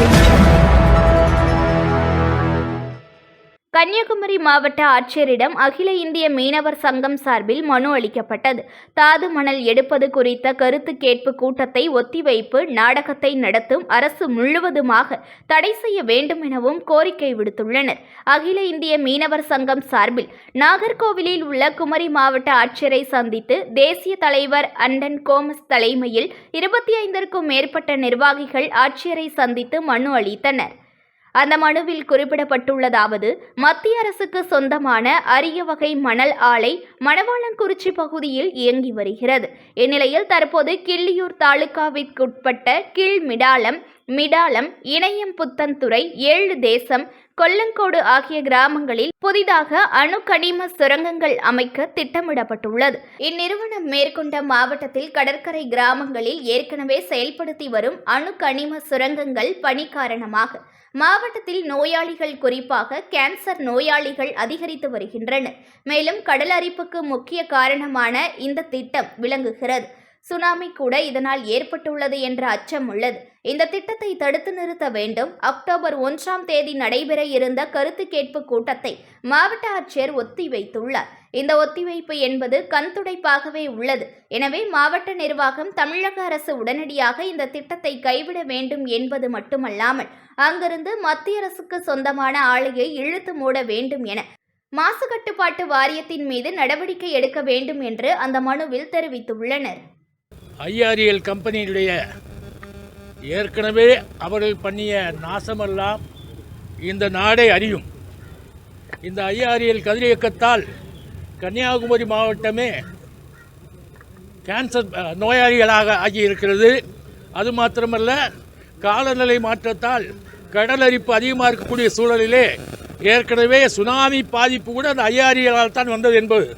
Thank you. Kanyakumari மாவட்ட ஆட்சியரிடம் அகில இந்திய மீனவர் சங்கம் சார்பில் மனு அளிக்கப்பட்டது. தாது மணல் எடுப்பது குறித்த கருத்து கேட்பு கூட்டத்தை ஒத்திவைப்பு நாடகத்தை நடத்தும் அரசு முழுவதுமாக தடை செய்ய வேண்டும் எனவும் கோரிக்கை விடுத்துள்ளனர். அகில இந்திய மீனவர் சங்கம் சார்பில் நாகர்கோவிலில் உள்ள குமரி மாவட்ட ஆட்சியரை சந்தித்து தேசிய தலைவர் அண்டன் கோமஸ் தலைமையில் இருபத்தி ஐந்திற்கும் மேற்பட்ட நிர்வாகிகள் ஆட்சியரை சந்தித்து மனு அளித்தனர். அந்த மனுவில் குறிப்பிடப்பட்டுள்ளதாவது மத்திய அரசுக்கு சொந்தமான அரிய வகை மணல் ஆலை மணவாளங்குறிச்சி பகுதியில் இயங்கி வருகிறது. இந்நிலையில் தற்போது கிள்ளியூர் தாலுகாவிற்குட்பட்ட கீழ் மிடாலம் மிடாலம் இணையம் புத்தன்துறை ஏழு தேசம் கொல்லங்கோடு ஆகிய கிராமங்களில் புதிதாக அணு கனிம சுரங்கங்கள் அமைக்க திட்டமிடப்பட்டுள்ளது. இந்நிறுவனம் மேற்கொண்ட மாவட்டத்தில் கடற்கரை கிராமங்களில் ஏற்கனவே செயல்படுத்தி வரும் அணு கனிம சுரங்கங்கள் பணி காரணமாக மாவட்டத்தில் நோயாளிகள் குறிப்பாக கேன்சர் நோயாளிகள் அதிகரித்து வருகின்றனர். மேலும் கடல் அரிப்புக்கு முக்கிய காரணமான இந்த திட்டம் விளங்குகிறது. சுனாமி கூட இதனால் ஏற்பட்டுள்ளது என்ற அச்சம் உள்ளது. இந்த திட்டத்தை தடுத்து நிறுத்த வேண்டும். அக்டோபர் ஒன்றாம் தேதி நடைபெற இருந்த கருத்து கேட்பு கூட்டத்தை மாவட்ட ஆட்சியர் ஒத்திவைத்துள்ளார் இந்த ஒத்திவைப்பு என்பது கண்துடைப்பாகவே உள்ளது. எனவே மாவட்ட நிர்வாகம் தமிழக அரசு உடனடியாக இந்த திட்டத்தை கைவிட வேண்டும் என்பது மட்டுமல்லாமல் அங்கிருந்து மத்திய அரசுக்கு சொந்தமான ஆலையை இழுத்து மூட வேண்டும் என மாசு கட்டுப்பாட்டு வாரியத்தின் மீது நடவடிக்கை எடுக்க வேண்டும் என்று அந்த மனுவில் தெரிவித்துள்ளனர். ஐஆர்எல் கம்பெனியுடைய ஏற்கனவே அவர்கள் பண்ணிய நாசமெல்லாம் இந்த நாடே அறியும். இந்த ஐஆர்எல் கதிரியக்கத்தால் கன்னியாகுமரி மாவட்டமே கேன்சர் நோயாளிகளாக ஆகியிருக்கிறது. அது மாத்திரமல்ல காலநிலை மாற்றத்தால் கடல் அரிப்பு அதிகமாக இருக்கக்கூடிய சூழலிலே ஏற்கனவே சுனாமி பாதிப்பு கூட அந்த ஐஆர்எலால் தான் வந்தது என்பது.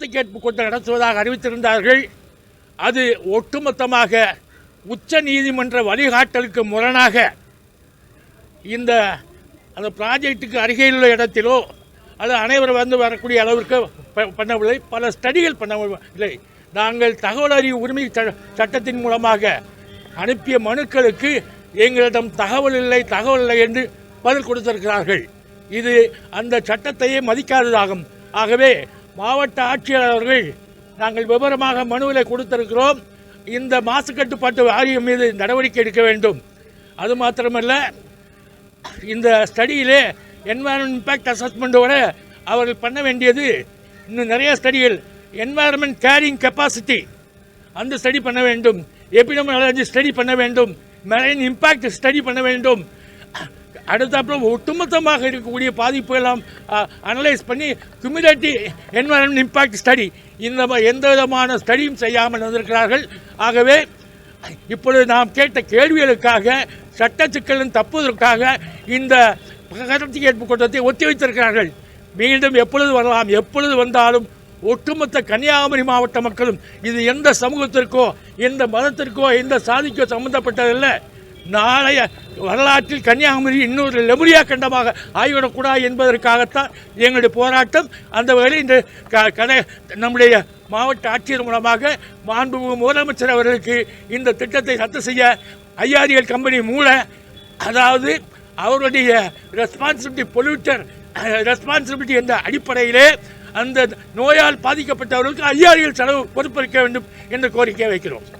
கேட்பு கூட்டம் நடத்துவதாக அறிவித்திருந்தார்கள். அது ஒட்டுமொத்தமாக உச்ச நீதிமன்ற வழிகாட்டலுக்கு முரணாக இந்த அந்த ப்ராஜெக்ட்டுக்கு அருகில் உள்ள இடத்திலோ அது அனைவரும் வந்து வரக்கூடிய அளவிற்கு ப- பண்ணவில்லை. பல ஸ்டடிகள் பண்ணவில்லை நாங்கள் தகவல் அறிவு உரிமை ச- சட்டத்தின் மூலமாக அனுப்பிய மனுக்களுக்கு எங்களிடம் தகவல் இல்லை தகவல் இல்லை என்று பதில் கொடுத்திருக்கிறார்கள். இது அந்த சட்டத்தையே மதிக்காததாகும். ஆகவே மாவட்ட ஆட்சியாளர்கள் அவர்கள் நாங்கள் விவரமாக மனுவில் கொடுத்திருக்கிறோம். இந்த மாசு கட்டுப்பாட்டு வாரியம் மீது நடவடிக்கை எடுக்க வேண்டும். அது மாத்திரமல்ல இந்த ஸ்டடியிலே என்வாரன்மெண்ட் இம்பேக்ட் அசஸ்மெண்ட்டோட அவர்கள் பண்ண வேண்டியது இன்னும் நிறைய ஸ்டடிகள் என்வாரன்மெண்ட் கேரிங் கெப்பாசிட்டி அந்த ஸ்டடி பண்ண வேண்டும். எபிடமியாலஜி ஸ்டடி பண்ண வேண்டும். மெரைன் இம்பேக்ட் ஸ்டடி பண்ண வேண்டும். அடுத்தாப்புல ஒட்டுமொத்தமாக இருக்கக்கூடிய பாதிப்புகளாம் அனலைஸ் பண்ணி குமிலேட்டிவ் என்வரன்மெண்ட் இம்பேக்ட் ஸ்டடி இந்த எந்த விதமான ஸ்டடியும் செய்யாமல் வந்திருக்கிறார்கள். ஆகவே இப்பொழுது நாம் கேட்ட கேள்விகளுக்காக சட்ட சிக்கலின் தப்புவதற்காக இந்த கருத்து கேட்பு கூட்டத்தை ஒத்தி வைத்திருக்கிறார்கள். மீண்டும் எப்பொழுது வரலாம் எப்பொழுது வந்தாலும் ஒட்டுமொத்த கன்னியாகுமரி மாவட்ட மக்களும் இது எந்த சமூகத்திற்கோ எந்த மதத்திற்கோ எந்த சாதிக்கோ சம்பந்தப்பட்டதில்லை. நாளைய வரலாற்றில் கன்னியாகுமரி இன்னொரு லெபுரியா கண்டமாக ஆகிவிடக்கூடாது என்பதற்காகத்தான் எங்களுடைய போராட்டம். அந்த வகையில் இந்த க- கட நம்முடைய மாவட்ட ஆட்சியர் மூலமாக மாண்புமிகு முதலமைச்சர் அவர்களுக்கு இந்த திட்டத்தை ரத்து செய்ய ஐஆர்எல் கம்பெனி மூல அதாவது அவருடைய ரெஸ்பான்சிபிலிட்டி பொல்யூட்டர் ரெஸ்பான்சிபிலிட்டி என்ற அடிப்படையிலே அந்த நோயால் பாதிக்கப்பட்டவர்களுக்கு ஐயாரியல் செலவு பொறுப்பளிக்க வேண்டும் என்ற கோரிக்கை வைக்கிறோம்.